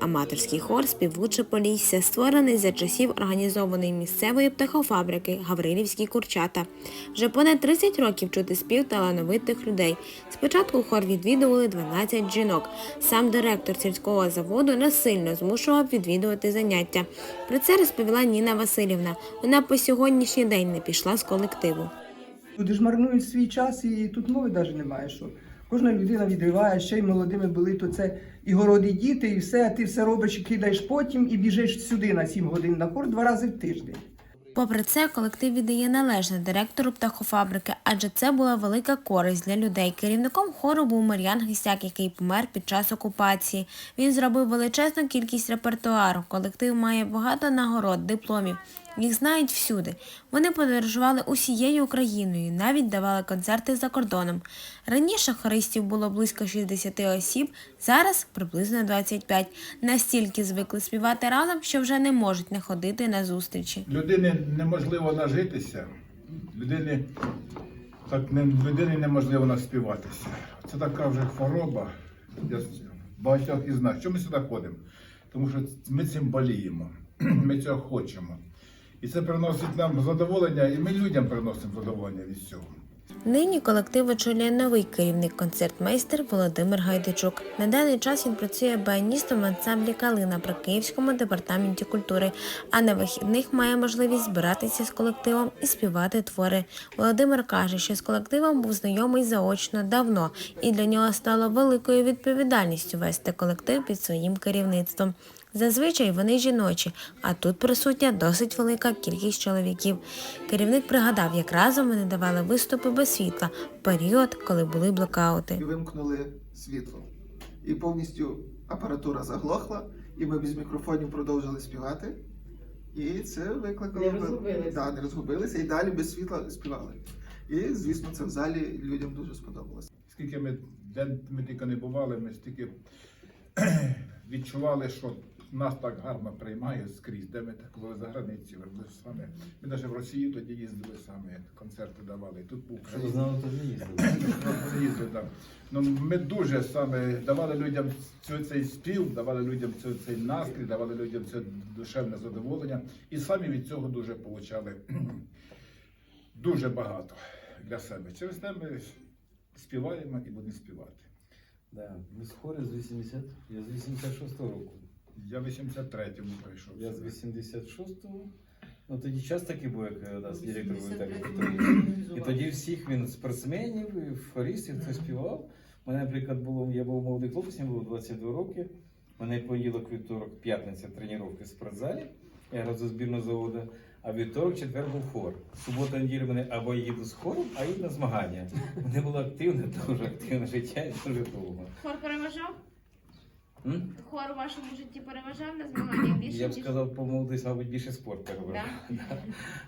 Аматорський хор співуче Полісся, створений за часів організованої місцевої птахофабрики Гаврилівські курчата. Вже понад 30 років чути спів талановитих людей. Спочатку хор відвідували 12 жінок. Сам директор сільського заводу насильно змушував відвідувати заняття. Про це розповіла Ніна Васильівна. Вона по сьогоднішній день не пішла з колективу. Люди ж марнують свій час і тут мови навіть немає. що Кожна людина відриває, ще й молодими були, то це і городи діти, і все, а ти все робиш і кидаєш потім і біжиш сюди на 7 годин на хор два рази в тиждень. Попри це, колектив віддає належне директору птахофабрики, адже це була велика користь для людей. Керівником хору був Мар'ян Грістяк, який помер під час окупації. Він зробив величезну кількість репертуару. Колектив має багато нагород, дипломів. Їх знають всюди. Вони подорожували усією Україною, навіть давали концерти за кордоном. Раніше хористів було близько 60 осіб, зараз приблизно 25. Настільки звикли співати разом, що вже не можуть не ходити на зустрічі. Людині неможливо нажитися, людині, так, не, людині неможливо наспіватися. Це така вже хвороба. Я багатьох із нас. Чому ми сюди ходимо? Тому що ми цим боліємо, ми цього хочемо. І це приносить нам задоволення, і ми людям приносимо задоволення від цього. Нині колектив очолює новий керівник концертмейстер Володимир Гайдичук. На даний час він працює баяністом в ансамблі Калина при Київському департаменті культури, а на вихідних має можливість збиратися з колективом і співати твори. Володимир каже, що з колективом був знайомий заочно давно, і для нього стало великою відповідальністю вести колектив під своїм керівництвом. Зазвичай вони жіночі, а тут присутня досить велика кількість чоловіків. Керівник пригадав, як разом вони давали виступи без світла в період, коли були блокаути. і вимкнули світло. І повністю апаратура заглохла, і ми без мікрофонів продовжили співати. І це викликало. Не розгубилися. Да, не розгубилися і далі без світла співали. І, звісно, це в залі людям дуже сподобалося. Скільки ми, де ми тільки не бували, ми стільки відчували, що нас так гарно приймають скрізь, де ми так були за границею. Ми саме, ми навіть в Росію тоді їздили саме, концерти давали. І тут був Що знали, то не їздили. Да. Ну, ми дуже саме давали людям цю, цей спів, давали людям цю, цей настрій, давали людям це душевне задоволення. І самі від цього дуже получали дуже багато для себе. Через те ми співаємо і будемо співати. Да. Ми з хори з 80, я з 86 року. Я в 83-му прийшов. Я з сюди. 86-го. Ну тоді час такий був, як у нас директор був так. 83-му І тоді всіх він спортсменів, і хористів, хто співав. Мене, наприклад, було, я був молодий хлопець, мені було 22 роки. Мене понеділок, вівторок, п'ятниця тренування в спортзалі. Я грав за збірну заводу. А вівторок, четвер був хор. Субота, неділя мене або я їду з хором, а їду на змагання. Мене було активне, дуже активне життя і дуже довго. Хор переважав? М? Хор у вашому житті переважав на змаганнях більше? Я б ніж- сказав, по молодості, мабуть, більше спорт перебрав. Да? Да.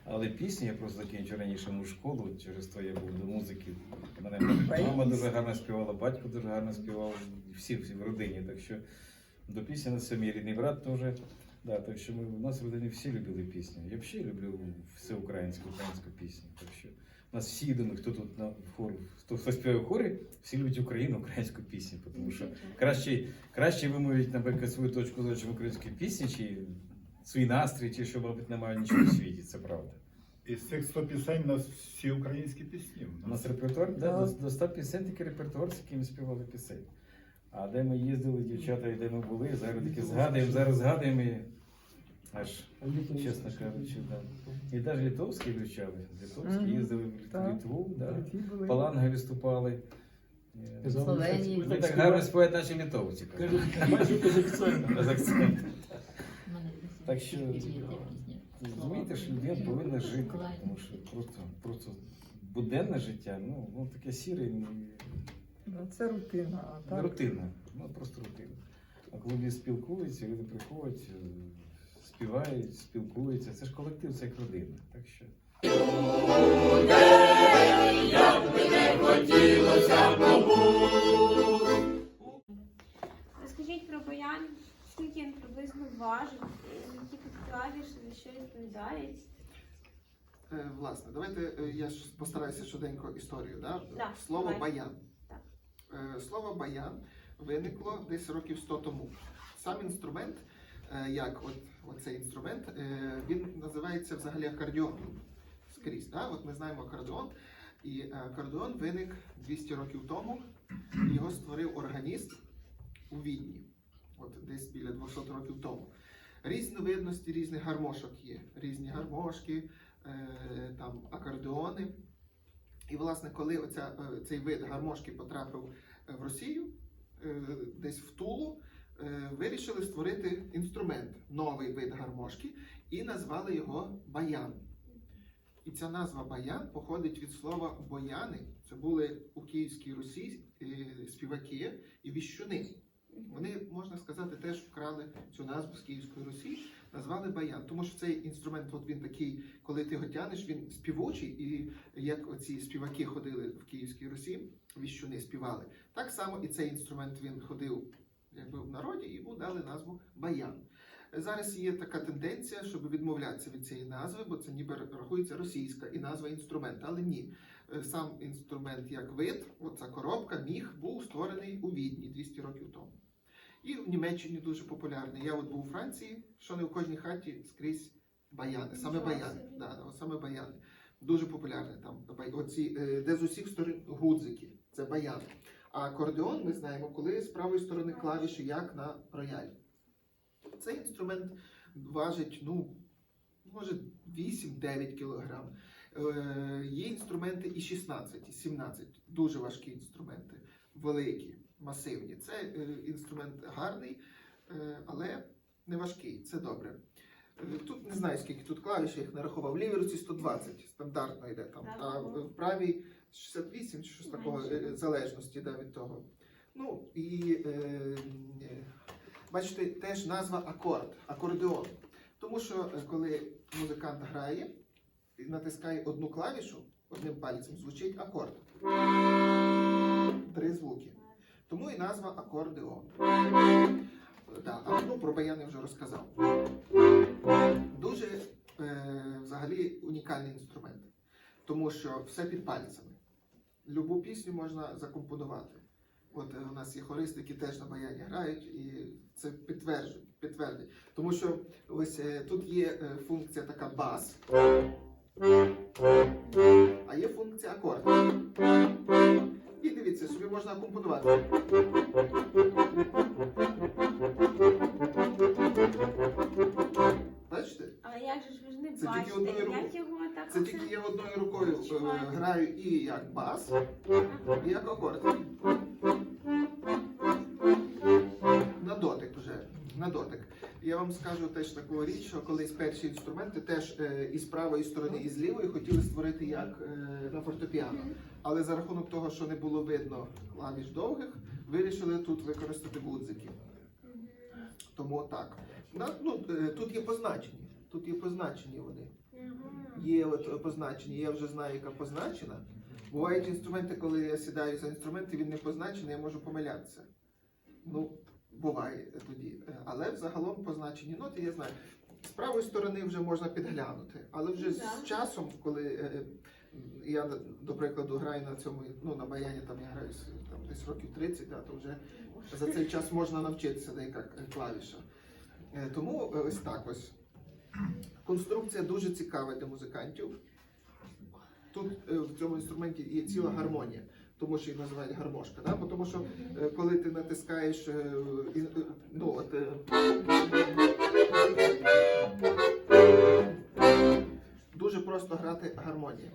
Але пісню я просто закінчив раніше мою школу, через то я був до музики. Мене мама дуже гарно співала, батько дуже гарно співав, всі, всі в родині. Так що до пісні на самі рідний брат теж. Да, так що ми, у нас в родині всі любили пісню. Я взагалі люблю все українську, пісню. Так що нас всі єдині, хто тут на хор, хто, хто співає в хорі, всі люблять Україну, українську пісню. Тому що краще, краще вимовити, наприклад, свою точку зору чим української пісні, чи свій настрій, чи що, мабуть, немає нічого в світі, це правда. Із цих 100 пісень у нас всі українські пісні. У нас репертуар, да, до, до 100 пісень такий репертуар, з яким співали пісень. А де ми їздили, дівчата, і де ми були, зараз таки згадуємо, зараз згадуємо і аж, чесно кажучи, да. І навіть литовські вивчали. Литовські Мгм. їздили в Так. Литву, да. Паланги виступали. Е, Словенії. Ви так гарно співають наші литовці. кажуть. Без акценту. Так що, Розумієте, що людина повинна жити, тому що просто, просто буденне життя, ну, ну таке сіре, ну, Ну, Це рутина. А не так, рутина, ну просто рутина. А коли люди спілкуються, люди приходять, е, співають, спілкуються, це ж колектив, це як родина. Так що. Розкажіть про баян, скільки він приблизно важить, які тут клавіші, за що відповідають. Е, власне, давайте е, я ж постараюся швиденько історію. Да? Да, Слово давай. баян. Так. Е, Слово баян виникло десь років 100 тому. Сам інструмент, як от, оцей інструмент, е, він називається взагалі акордіоном скрізь. Да? От ми знаємо акордеон, і е, акордеон виник 200 років тому. Його створив органіст у Відні, от десь біля 200 років тому. Різновидності різних гармошок є. Різні гармошки, е, там акордеони. І, власне, коли оця, е, цей вид гармошки потрапив е, в Росію, е, десь в Тулу, е, вирішили створити інструмент, новий вид гармошки, і назвали його баян. І ця назва баян походить від слова бояни. Це були у Київській Русі е, співаки і віщуни. Вони, можна сказати, теж вкрали цю назву з Київської Русі, назвали баян. Тому що цей інструмент, от він такий, коли ти його тянеш, він співучий, і як оці співаки ходили в Київській Русі, віщуни співали. Так само і цей інструмент він ходив якби в народі, йому дали назву баян. Зараз є така тенденція, щоб відмовлятися від цієї назви, бо це ніби рахується російська і назва інструмента. Але ні, Е, сам інструмент як вид, оця коробка, міг, був створений у Відні 200 років тому. І в Німеччині дуже популярний. Я от був у Франції, що не в кожній хаті скрізь баяни, саме баяни. Да, да, саме баяни. Дуже популярні там оці, е, де з усіх сторон гудзики, це баяни. А акордеон ми знаємо, коли з правої сторони клавіші, як на роялі. Цей інструмент важить, ну, може 8-9 кілограм. Е, є інструменти і 16, і 17. Дуже важкі інструменти, великі, масивні. Це е, інструмент гарний, е, але не важкий. Це добре. Тут не знаю, скільки тут клавіш, я їх нарахував. В лівій руці 120, стандартно йде там. А в правій 68 чи щось такого, е, залежності да, від того. Ну і е, е, бачите, теж назва акорд, акордеон. Тому що е, коли музикант грає і натискає одну клавішу одним пальцем, звучить акорд. Три звуки. Тому і назва акордеон. Да, а ну, про баян я вже розказав. Дуже е, взагалі унікальний інструмент, тому що все під пальцями. Любу пісню можна закомпонувати. От е, у нас є хористи, які теж на баяні грають, і це підтверджують, підтвердять. Тому що ось е, тут є е, функція така бас, а є функція акорд. І дивіться, собі можна акомпонувати. Це тільки одною рукою. як його так Це оце- тільки я одною рукою е, граю і як бас, і як акорд. На дотик вже. На дотик. Я вам скажу теж таку річ, що колись перші інструменти теж е, і з правої сторони, і з лівої хотіли створити як е, на фортепіано. Але за рахунок того, що не було видно клавіш довгих, вирішили тут використати гудзики. Тому так. На- ну, е, тут є позначені. Тут є позначені вони. Є от позначені, я вже знаю, яка позначена. Бувають інструменти, коли я сідаю за інструмент, і він не позначений, я можу помилятися. Ну, буває тоді. Але взагалом позначені ноти, я знаю. З правої сторони вже можна підглянути, але вже з часом, коли е, я, до прикладу, граю на цьому, ну на баяні там я граю там, десь років 30, да, то вже за цей час можна навчитися деяка е, клавіша. Е, Тому ось так ось. Конструкція дуже цікава для музикантів. Тут е, в цьому інструменті є ціла гармонія, тому що її називають гармошка. Да? Тому що е, коли ти натискаєш, е, ну, от, дуже просто грати гармонію.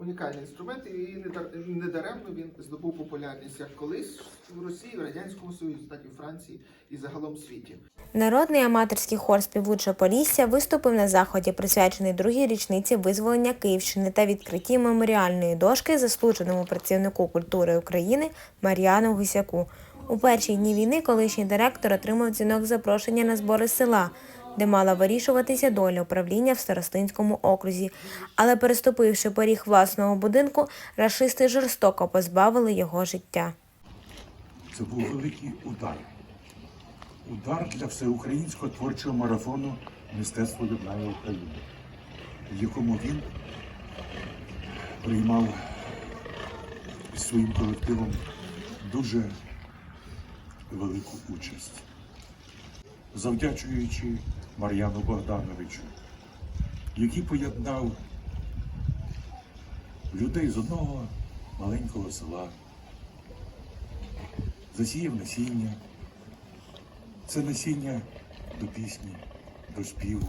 Унікальний інструмент, і не дар- не він здобув популярність як колись в Росії, в Радянському Союзі, так і в Франції і загалом світі. Народний аматорський хор співуче Полісся виступив на заході, присвячений другій річниці визволення Київщини та відкритті меморіальної дошки заслуженому працівнику культури України Мар'яну Гусяку. У перші дні війни колишній директор отримав дзвінок запрошення на збори села, де мала вирішуватися доля управління в Старостинському окрузі. Але переступивши поріг власного будинку, рашисти жорстоко позбавили його життя. Це був великий удар. Удар для всеукраїнського творчого марафону Мистецтво єднання України. в якому він приймав зі своїм колективом дуже велику участь. Завдячуючи Мар'яну Богдановичу, який поєднав людей з одного маленького села, засіяв насіння. Це насіння до пісні, до співу.